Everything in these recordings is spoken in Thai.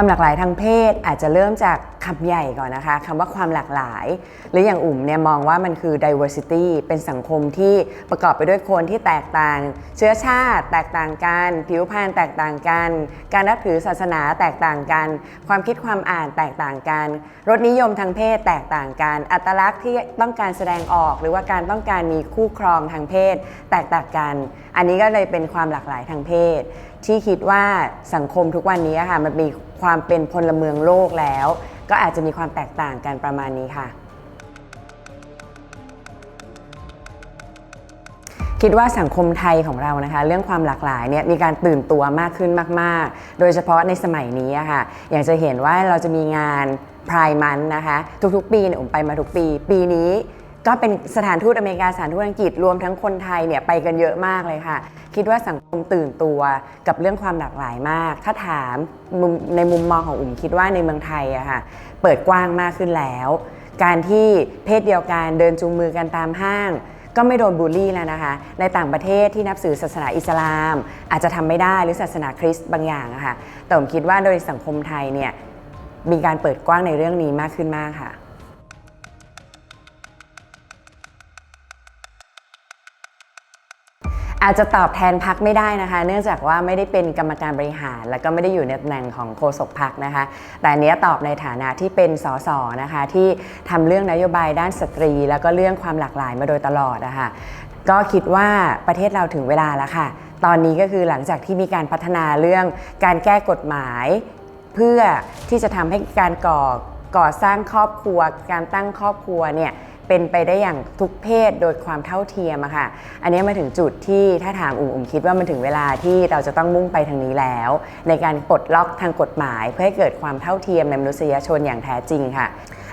ความหลากหลายทางเพศอาจจะเริ่มจากคำใหญ่ก่อนนะคะคำว่าความหลากหลาย หรืออย่างอุ่มเนี่ยมองว่ามันคือ diversity เป็นสังคมที่ประกอบไปด้วยคนที่แตกต่าง เชื้อชาติ แตกต่างกัน ผิวพรรณแตกต่างกัน การนับถือศาสนาแตกต่างกัน ความคิดความอ่านแตกต่างกัน รสนิยมทางเพศแตกต่างกัน อัตลักษณ์ที่ต้องการแสดงออก หรือว่าการต้องการมีคู่ครองทางเพศ แตกต่างกัน อันนี้ก็เลยเป็นความหลากหลายทางเพศ ที่คิดว่าสังคมทุกวันนี้ค่ะมันมี ความเป็นพลเมืองโลกแล้ว ก็อาจจะมีความแตกต่างกันประมาณนี้ค่ะ คิดว่าสังคมไทยของเรานะคะ เรื่องความหลากหลายเนี่ยมีการตื่นตัวมากขึ้นมาก ๆ โดยเฉพาะในสมัยนี้อะค่ะ อย่างจะเห็นว่าเราจะมีงานพรายมันนะคะ ทุกๆ ปีเนี่ยผมไปมาทุกปี ปีนี้ ก็เป็นสถานทูตอเมริกาสถานทูตอังกฤษรวมทั้งคนไทยเนี่ยไปกันเยอะมากเลยค่ะ คิดว่าสังคมตื่นตัวกับเรื่องความหลากหลายมาก ถ้าถามมในมุมมองของอุ่มคิดว่าในเมืองไทยอะค่ะเปิดกว้างมากขึ้นแล้ว การที่เพศเดียวกันเดินจูงมือกันตามห้าง ก็ไม่โดนบูลลี่แล้วนะคะ ในต่างประเทศที่นับถือศาสนาอิสลาม อาจจะทำไม่ได้หรือศาสนาคริสต์บางอย่างอะค่ะแต่ผมคิดว่าโดยสังคมไทยเนี่ยมีการเปิดกว้างในเรื่องนี้มากขึ้นมากค่ะ อาจจะตอบแทนพักไม่ได้นะคะ เนื่องจากว่าไม่ได้เป็นกรรมการบริหาร แล้วก็ไม่ได้อยู่ในตำแหน่งของโฆษกพักนะคะ แต่อันเนี้ยตอบในฐานะที่เป็นสสนะคะที่ทำเรื่องนโยบายด้านสตรี แล้วก็เรื่องความหลากหลายมาโดยตลอดนะคะก็คิดว่าประเทศเราถึงเวลาแล้วค่ะ ตอนนี้ก็คือหลังจากที่มีการพัฒนาเรื่องการแก้กฎหมาย เพื่อที่จะทำให้การก่อก่อสร้างครอบครัว การตั้งครอบครัวเนี่ย เป็นไปได้อย่างทุกเพศโดยความเท่าเทียมอะค่ะ อันนี้มาถึงจุดที่ถ้าถามอุ่มอุ่มคิดว่ามันถึงเวลาที่เราจะต้องมุ่งไปทางนี้แล้ว ในการปลดล็อกทางกฎหมาย เพื่อให้เกิดความเท่าเทียมในมนุษยชนอย่างแท้จริงค่ะ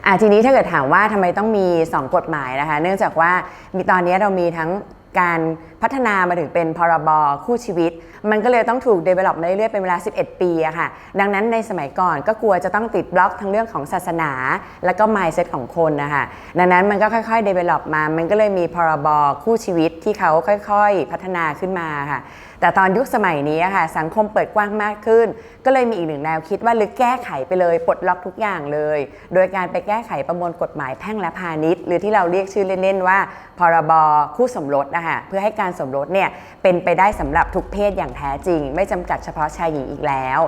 อะทีนี้ถ้าเกิดถามว่าทำไมต้องมี 2 กฎหมายนะคะ เนื่องจากว่ามีตอนนี้เรามีทั้งการ พัฒนามาถึงเป็นพรบคู่ชีวิต มันก็เลยต้องถูก develop มาเรื่อยๆเป็นเวลา 11 ปีอะค่ะ ดังนั้นในสมัยก่อนก็กลัวจะต้องติดบล็อกทั้งเรื่องของศาสนา แล้วก็ mindset ของคนนะคะดังนั้นมันก็ค่อยๆ develop มา มันก็เลยมีพรบคู่ชีวิตที่เขาค่อยๆ พัฒนาขึ้นมาค่ะแต่ตอนยุคสมัยนี้ค่ะสังคมเปิดกว้างมากขึ้น ก็เลยมีอีกหนึ่งแนวคิดว่าหรือแก้ไขไปเลยปลดล็อกทุกอย่างเลย โดยการไปแก้ไขประมวลกฎหมายแพ่งและพาณิชย์ หรือที่เราเรียกชื่อเล่นๆว่า พรบคู่สมรสนะคะเพื่อให้การสมรสเนี่ยเป็นไปได้สำหรับทุกเพศอย่างแท้จริง ไม่จำกัดเฉพาะชายหญิงอีกแล้ว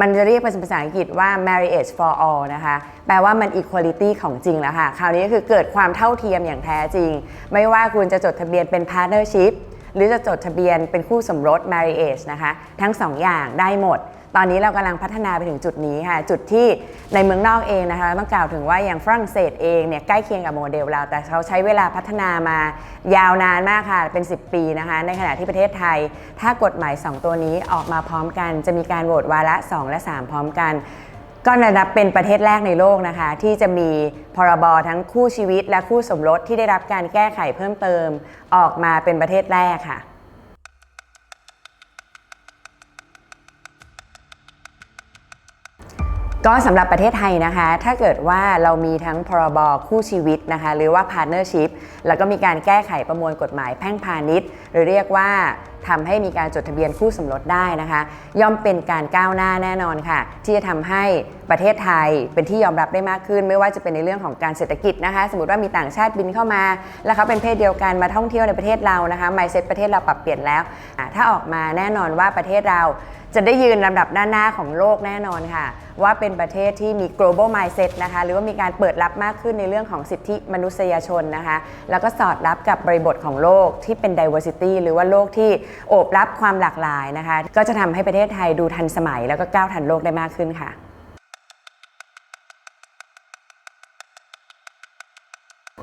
มันจะเรียกเป็นภาษาอังกฤษว่า marriage for all นะคะแปลว่ามัน equality ของจริงแล้วค่ะ คราวนี้ก็คือเกิดความเท่าเทียมอย่างแท้จริง ไม่ว่าคุณจะจดทะเบียนเป็น partnership หรือจะจดทะเบียนเป็นคู่สมรส marriage นะคะ ทั้ง2อย่างได้หมด ตอนนี้เรากำลังพัฒนาไปถึงจุดนี้ค่ะ จุดที่ในเมืองนอกเองนะคะต้องกล่าวถึงว่าอย่างฝรั่งเศสเองเนี่ยใกล้เคียงกับโมเดลเรา แต่เขาใช้เวลาพัฒนามายาวนานมากค่ะเป็น 10 ปีนะคะ ในขณะที่ประเทศไทย ถ้ากฎหมาย 2 ตัวนี้ออกมาพร้อมกัน จะมีการโหวตวาระ 2 และ 3 พร้อมกันก็นับเป็นประเทศแรกในโลกนะคะ ที่จะมีพรบทั้งคู่ชีวิตและคู่สมรสที่ได้รับการแก้ไขเพิ่มเติม ออกมาเป็นประเทศแรกค่ะ ก็สำหรับประเทศไทยนะคะ ถ้าเกิดว่าเรามีทั้งพรบคู่ชีวิตนะคะ หรือว่า partnership แล้วก็มีการแก้ไขประมวลกฎหมายแพ่งพาณิชย์ หรือเรียกว่าทำให้มีการจดทะเบียนคู่สมรสได้นะคะ ย่อมเป็นการก้าวหน้าแน่นอนค่ะ ที่จะทำให้ประเทศไทยเป็นที่ยอมรับได้มากขึ้น ไม่ว่าจะเป็นในเรื่องของการเศรษฐกิจนะคะ สมมติว่ามีต่างชาติบินเข้ามา แล้วเขาเป็นเพศเดียวกันมาท่องเที่ยวในประเทศเรานะคะ mindset ประเทศเราปรับเปลี่ยนแล้ว ถ้าออกมาแน่นอนว่าประเทศเราจะได้ยืนลำดับหน้าๆของโลกแน่นอนค่ะ ว่าเป็นประเทศที่มี global mindset นะคะหรือว่ามีการเปิดรับมากขึ้นในเรื่องของสิทธิมนุษยชนนะคะแล้วก็สอดรับกับบริบทของโลกที่เป็น diversity หรือว่าโลกที่โอบรับความหลากหลายนะคะก็จะทำให้ประเทศไทยดูทันสมัย แล้วก็ก้าวทันโลกได้มากขึ้นค่ะ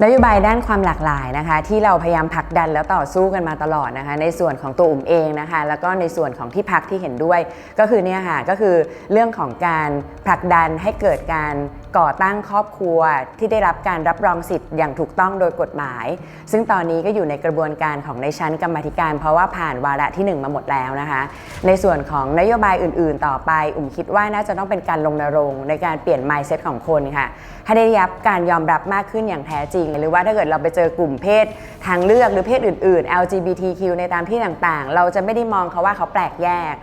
นโยบายด้านความหลากหลายนะคะ ที่เราพยายามผลักดันแล้วต่อสู้กันมาตลอดนะคะ ในส่วนของตัวอุ่มเองนะคะ แล้วก็ในส่วนของที่พักที่เห็นด้วย ก็คือเนี่ยค่ะก็คือเรื่องของการผลักดันให้เกิดการก่อตั้งครอบครัวที่ได้รับการรับรองสิทธิ์อย่างถูกต้องโดยกฎหมาย ซึ่งตอนนี้ก็อยู่ในกระบวนการของในชั้นกรรมธิการ เพราะว่าผ่านวาระที่ 1 มาหมดแล้วนะคะ ในส่วนของนโยบายอื่น ๆ ต่อไป อุ่มคิดว่าน่าจะต้องเป็นการลงนรงในการเปลี่ยน mindset ของคนค่ะให้ได้รับการยอมรับมากขึ้นอย่างแท้จริง หรือว่าถ้าเกิดเราไปเจอกลุ่มเพศทางเลือกหรือเพศอื่น ๆ LGBTQ ในตามที่ต่าง ๆ เราจะไม่ได้มองเขาว่าเขาแปลกแยก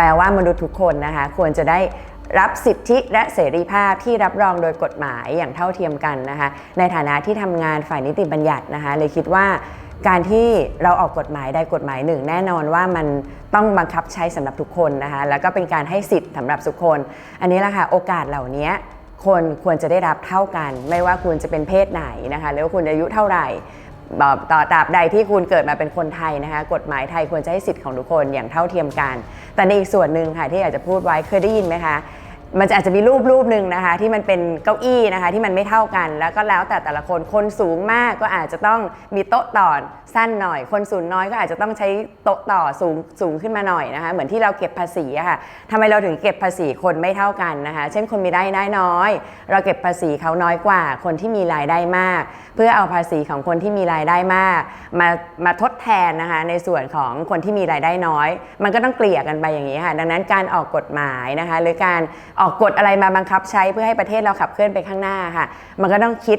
แปลว่ามนุษย์ทุกคนนะคะควรจะได้รับสิทธิและเสรีภาพที่รับรองโดยกฎหมายอย่างเท่าเทียมกันนะคะ ในฐานะที่ทำงานฝ่ายนิติบัญญัตินะคะเลยคิดว่าการที่เราออกกฎหมายใดกฎหมายหนึ่ง แน่นอนว่ามันต้องบังคับใช้สำหรับทุกคนนะคะแล้วก็เป็นการให้สิทธิ์สำหรับทุกคน อันนี้แหละค่ะโอกาสเหล่านี้คนควรจะได้รับเท่ากัน ไม่ว่าคุณจะเป็นเพศไหนนะคะหรือว่าคุณอายุเท่าไหร่ ต่อตราบใดที่คุณเกิดมาเป็นคนไทยนะคะ กฎหมายไทยควรจะให้สิทธิ์ของทุกคนอย่างเท่าเทียมกัน แต่ในอีกส่วนหนึ่งค่ะที่อยากจะพูดไว้เคยได้ยินไหมคะ มันจะอาจจะมีรูปรูปหนึ่งนะคะ ที่มันเป็นเก้าอี้นะคะ ที่มันไม่เท่ากัน แล้วก็แล้วแต่แต่ละคนคนสูงมากก็อาจจะต้องมีโต๊ะต่อสั้นหน่อย คนสูงน้อยก็อาจจะต้องใช้โต๊ะต่อสูงสูงขึ้นมาหน่อยนะคะ เหมือนที่เราเก็บภาษีอะค่ะทำไมเราถึงเก็บภาษีคนไม่เท่ากันนะคะ เช่นคนมีรายได้น้อย เราเก็บภาษีเขาน้อยกว่า คนที่มีรายได้มาก เพื่อเอาภาษีของคนที่มีรายได้มาก มามาทดแทนนะคะในส่วนของคนที่มีรายได้น้อย มันก็ต้องเกลี่ยกันไปอย่างนี้ค่ะดังนั้นการออกกฎหมายนะคะหรือการออกกฎอะไรมาบังคับใช้เพื่อให้ประเทศเราขับเคลื่อนไปข้างหน้าค่ะ มันก็ต้องคิด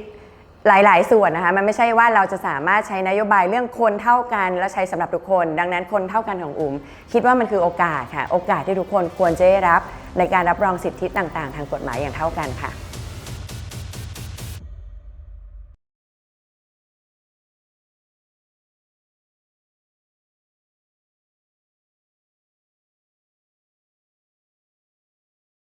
หลาย ๆ ส่วนนะคะ มันไม่ใช่ว่าเราจะสามารถใช้นโยบายเรื่องคนเท่ากัน แล้วใช้สำหรับทุกคน ดังนั้นคนเท่ากันของอุ๋มคิดว่ามันคือโอกาสค่ะ โอกาสที่ทุกคนควรจะได้รับในการรับรองสิทธิต่าง ๆ ทางกฎหมายอย่างเท่ากันค่ะ